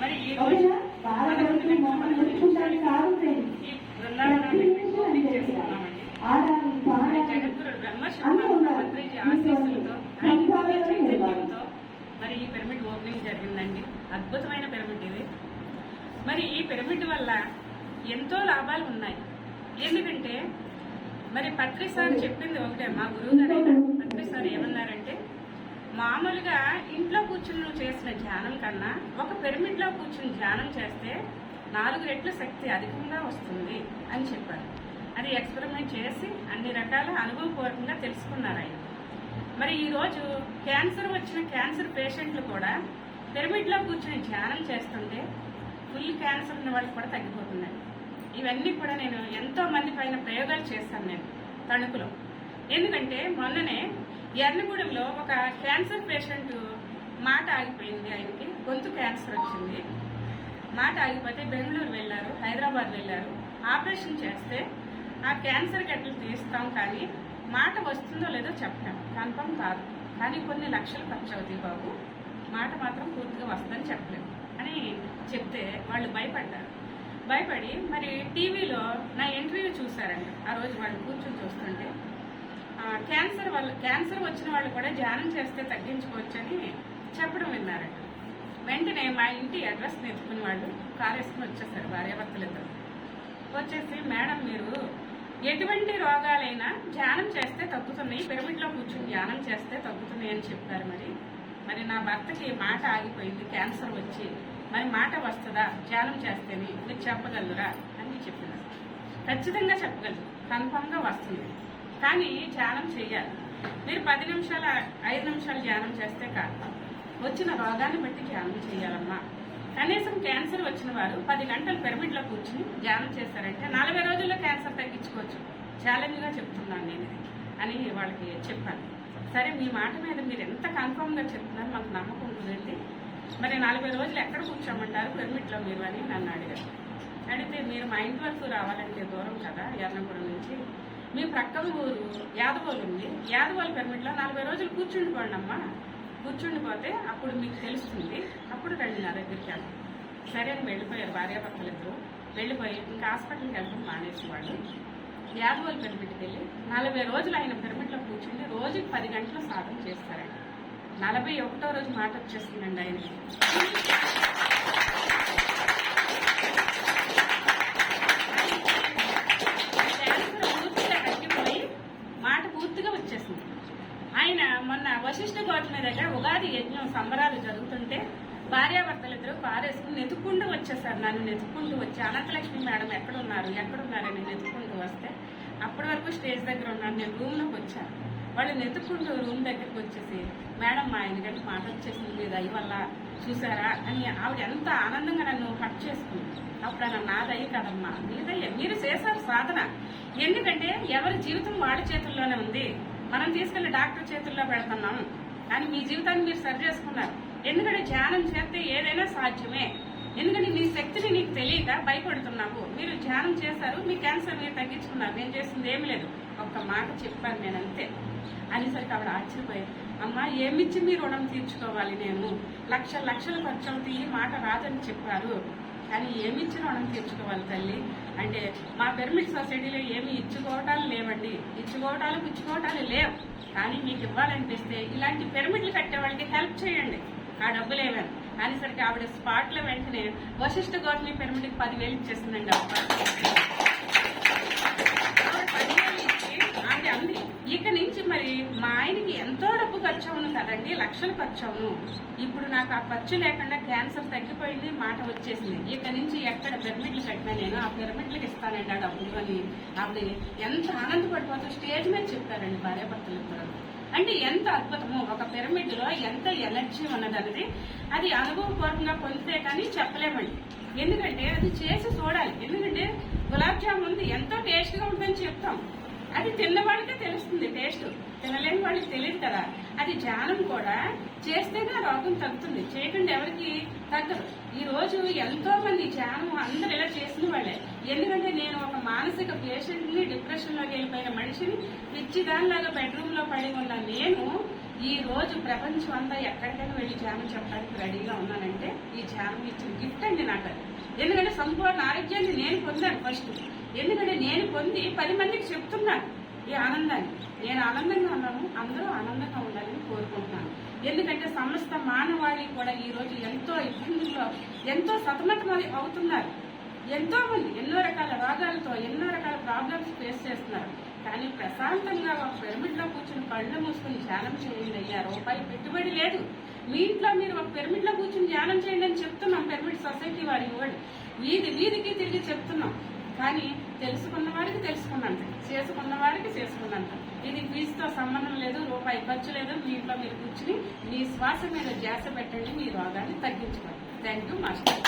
మరి ఈ రోజు మరి ఈ పిరమిడ్ ఓపెనింగ్ జరిగిందండి. అద్భుతమైన పిరమిడ్ ఇది. మరి ఈ పిరమిడ్ వల్ల ఎంతో లాభాలు ఉన్నాయి. ఎందుకంటే మరి పత్రి సార్ చెప్పింది ఒకటే మా గురువు గారు. పత్రి సార్ ఏమన్నారంటే మామూలుగా ఇంట్లో కూర్చుని నువ్వు చేసిన ధ్యానం కన్నా ఒక పిరమిడ్లో కూర్చుని ధ్యానం చేస్తే నాలుగు రెట్లు శక్తి అధికంగా వస్తుంది అని చెప్పారు. అది ఎక్స్పెరిమెంట్ చేసి అన్ని రకాల అనుభవపూర్వకంగా తెలుసుకున్నారు ఆయన. మరి ఈరోజు క్యాన్సర్ వచ్చిన క్యాన్సర్ పేషెంట్లు కూడా పిరమిడ్లో కూర్చుని ధ్యానం చేస్తుంటే ఫుల్ క్యాన్సర్ ఉన్న వాళ్ళు కూడా తగ్గిపోతున్నాయి ఇవన్నీ కూడా నేను ఎంతో మంది పైన ప్రయోగాలు చేశాను నేను తణుకులో. ఎందుకంటే మొన్ననే ఎర్నగూడెంలో ఒక క్యాన్సర్ పేషెంట్ మాట ఆగిపోయింది ఆయనకి. గొంతు క్యాన్సర్ వచ్చింది. మాట ఆగిపోతే బెంగళూరు వెళ్ళారు హైదరాబాద్ వెళ్ళారు. ఆపరేషన్ చేస్తే ఆ క్యాన్సర్ గడ్డలు తీస్తాం కానీ మాట వస్తుందో లేదో చెప్పాం కన్ఫర్మ్ కాదు. కానీ కొన్ని లక్షలు ఖర్చు అవుతాయి బాబు. మాట మాత్రం పూర్తిగా వస్తుందని చెప్పలేము అని చెప్తే వాళ్ళు భయపడ్డారు. భయపడి మరి టీవీలో నా ఇంటర్వ్యూ చూశారండి ఆ రోజు వాళ్ళు కూర్చొని చూస్తుంటే క్యాన్సర్ వల్ల క్యాన్సర్ వచ్చిన వాళ్ళు కూడా ధ్యానం చేస్తే తగ్గించుకోవచ్చని చెప్పడం విన్నారంట వెంటనే మా ఇంటి అడ్రస్ నేర్చుకుని వాళ్ళు కారు వేసుకుని వచ్చేసారు భార్యాభర్తలిద్దరు. వచ్చేసి మేడం మీరు ఎటువంటి రోగాలైనా ధ్యానం చేస్తే తగ్గుతున్నాయి పిరమిడ్లో కూర్చుని ధ్యానం చేస్తే తగ్గుతున్నాయి అని చెప్పారు మరి. మరి నా భర్తకి మాట ఆగిపోయింది క్యాన్సర్ వచ్చి. మరి మాట వస్తుందా? ధ్యానం చేస్తేనే మీరు చెప్పగలరా? అని చెప్పినారు. ఖచ్చితంగా చెప్పగలరు. కన్ఫామ్గా వస్తుంది. కానీ ధ్యానం చేయాలి మీరు పది నిమిషాలు ఐదు నిమిషాలు ధ్యానం చేస్తే కాదు. వచ్చిన రోగాన్ని బట్టి ధ్యానం చేయాలమ్మా కనీసం క్యాన్సర్ వచ్చిన వారు పది గంటలు పిరమిడ్లో కూర్చుని ధ్యానం చేశారంటే నలభై రోజుల్లో క్యాన్సర్ తగ్గించుకోవచ్చు. ఛాలెంజ్గా చెప్తున్నాను నేను అని వాళ్ళకి చెప్పాను సరే మీ మాట మీద మీరు ఎంత కన్ఫామ్గా చెప్తున్నారు మాకు నమ్మకం ఉందండి మరి నలభై రోజులు ఎక్కడ కూర్చోమంటారు పిరమిడ్లో మీరు అని నన్ను అడిగారు. అడిగితే మీరు మా ఇంటి వరకు రావాలంటే దూరం కదా ఎర్నగూడెం మీ ప్రక్కన ఊరు యాదవోలు ఉంది యాదవోలు పెర్మిట్లో నలభై రోజులు కూర్చుండిపోండి అమ్మా. కూర్చుండిపోతే అప్పుడు మీకు తెలుస్తుంది. అప్పుడు రండి నా దగ్గరికి వెళ్ళి సరే అని వెళ్ళిపోయారు భార్యాభర్తలు ఇద్దరు వెళ్ళిపోయి ఇంకా హాస్పిటల్కి వెళ్ళడం మానేసి వాళ్ళు యాదవోలు పిరమిడ్కి వెళ్ళి నలభై రోజులు ఆయన పిరమిడ్లో కూర్చుని రోజుకి పది గంటలు సాధన చేస్తారండి. నలభై ఒకటో రోజు మాట వచ్చేస్తుందండి ఆయనకి. వచ్చేసింది. ఆయన మొన్న వశిష్ఠ గౌతమి దగ్గర ఉగాది యజ్ఞం సంబరాలు జరుగుతుంటే భార్యాభర్తలిద్దరూ పారేసుకుని నెతుక్కుంటూ వచ్చేసారు. నన్ను నెతుక్కుంటూ వచ్చి అనంతలక్ష్మి మేడం ఎక్కడున్నారు? ఎక్కడున్నారని నెతుక్కుంటూ వస్తే అప్పటి వరకు స్టేజ్ దగ్గర ఉన్నాను నేను రూమ్లోకి వచ్చాను వాళ్ళు నెతుక్కుంటూ రూమ్ దగ్గరికి వచ్చేసి మేడం మా ఆయన గారికి మాట వచ్చేసింది. మీ దయ వల్ల చూసారా? అని ఆవిడ ఎంత ఆనందంగా నన్ను హట్ చేసుకుంది. అప్పుడు అన్న నా దయ కదమ్మా. మీ మీరు చేశారు సాధన. ఎందుకంటే ఎవరి జీవితం వాడి చేతుల్లోనే ఉంది. మనం తీసుకెళ్ళి డాక్టర్ చేతుల్లో పెడుతున్నాం. కానీ మీ జీవితాన్ని మీరు సరి చేసుకున్నారు. ఎందుకంటే ధ్యానం చేస్తే ఏదైనా సాధ్యమే. ఎందుకంటే నీ శక్తిని నీకు తెలియక భయపడుతున్నావు. మీరు ధ్యానం చేశారు మీ క్యాన్సర్ మీరు తగ్గించుకున్నారు. నేను చేసింది ఏమి లేదు. ఒక్క మాట చెప్పాను నేను అంతే. అనేసరికి ఆవిడ ఆశ్చర్యపోయారు. అమ్మా ఏమిచ్చి మీ రుణం తీర్చుకోవాలి నేను? లక్ష లక్షలు ఖర్చు అవుతాయి మాట రాదని చెప్పారు. కానీ ఏమి ఇచ్చిన రుణం తీర్చుకోవాలి తల్లి? అంటే మా పిరమిడ్ సొసైటీలో ఏమి ఇచ్చుకోవటాలు లేవండి. ఇచ్చుకోవటాలు పుచ్చుకోవటాలు లేవు. కానీ మీకు ఇవ్వాలనిపిస్తే ఇలాంటి పిరమిడ్లు కట్టే వాళ్ళకి హెల్ప్ చేయండి. ఆ డబ్బులు ఏమని. అనేసరికి ఆవిడ స్పాట్లో వెంటనే వశిష్ఠ గోర్ని పిరమిడ్కి పదివేలు ఇచ్చేసిందండి ఆవిడ పదివేలు ఇచ్చి ఆవిడ అంది ఇక నుంచి మరి మా ఆయనకి ఎంతో ఖర్చు అవును కదండి లక్షలు ఖర్చు అవును ఇప్పుడు నాకు ఆ ఖర్చు లేకుండా క్యాన్సర్ తగ్గిపోయింది మాట వచ్చేసింది. ఇక నుంచి ఎక్కడ పిరమిడ్లు కట్టినా నేను ఆ పిరమిడ్లకు ఇస్తానండి ఆ డబ్బులు అని ఆవిడ ఎంత ఆనందపడిపోతా స్టేజ్ మీద చెప్పారండి భార్యాభర్తలు ఇద్దరు అంటే ఎంత అద్భుతము ఒక పిరమిడ్లో ఎంత ఎనర్జీ ఉన్నదన్నది అది అనుభవపూర్వకంగా పొందితే కానీ చెప్పలేమండి. ఎందుకంటే అది చేసి చూడాలి. ఎందుకంటే గులాబ్ జామ్ ఉంది ఎంతో టేస్ట్గా ఉంటుందని చెప్తాం. అది తిన్నవాళ్ళకే తెలుస్తుంది టేస్ట్ తినలేని వాళ్ళకి తెలియదు కదా. అది ధ్యానం కూడా చేస్తేనే ఆ రోగం తగ్గుతుంది. చేయకుండా ఎవరికి తగ్గదు. ఈ రోజు ఎంతో మంది ధ్యానం అందరు ఇలా చేసిన వాళ్ళే. ఎందుకంటే నేను ఒక మానసిక పేషెంట్ని డిప్రెషన్లోకి వెళ్ళిపోయిన మనిషిని పిచ్చి దానిలాగా బెడ్రూమ్లో పడి ఉన్న నేను ఈ రోజు ప్రపంచం అంతా ఎక్కడికైనా వెళ్ళి ధ్యానం చెప్పడానికి రెడీగా ఉన్నానంటే ఈ ధ్యానం ఇచ్చిన గిఫ్ట్ అండి నాకు ఎందుకంటే సంపూర్ణ ఆరోగ్యాన్ని నేను పొందాను ఫస్ట్ ఎందుకంటే నేను పొంది పది మందికి చెప్తున్నాను ఈ ఆనందాన్ని. నేను ఆనందంగా ఉన్నాను అందరూ ఆనందంగా ఉండాలని కోరుకుంటున్నాను. ఎందుకంటే సమస్త మానవాళి కూడా ఈ రోజు ఎంతో ఇబ్బందుల్లో ఎంతో సతమతం అవుతున్నారు. ఎంతో మంది ఎన్నో రకాల రోగాలతో ఎన్నో రకాల ప్రాబ్లమ్స్ ఫేస్ చేస్తున్నారు. కానీ ప్రశాంతంగా ఒక పిరమిడ్లో కూర్చుని కళ్ళు మూసుకుని ధ్యానం చేయండి అయ్యా. రూపాయి పెట్టుబడి లేదు. మీ ఇంట్లో మీరు ఒక పిరమిడ్లో కూర్చుని ధ్యానం చేయండి అని చెప్తున్నాం పిరమిడ్ సొసైటీ వారి ఇవ్వండి వీధి వీధికి తిరిగి చెప్తున్నాం. కానీ తెలుసుకున్న వారికి తెలుసుకున్నంత చేసుకున్న వారికి చేసుకున్నంత. ఇది ఫీజుతో సంబంధం లేదు రూపాయి ఖర్చు లేదు మీ ఇంట్లో మీరు కూర్చుని మీ శ్వాస మీద ధ్యాస పెట్టండి మీ రోగాన్ని తగ్గించుకోండి. Thank you master.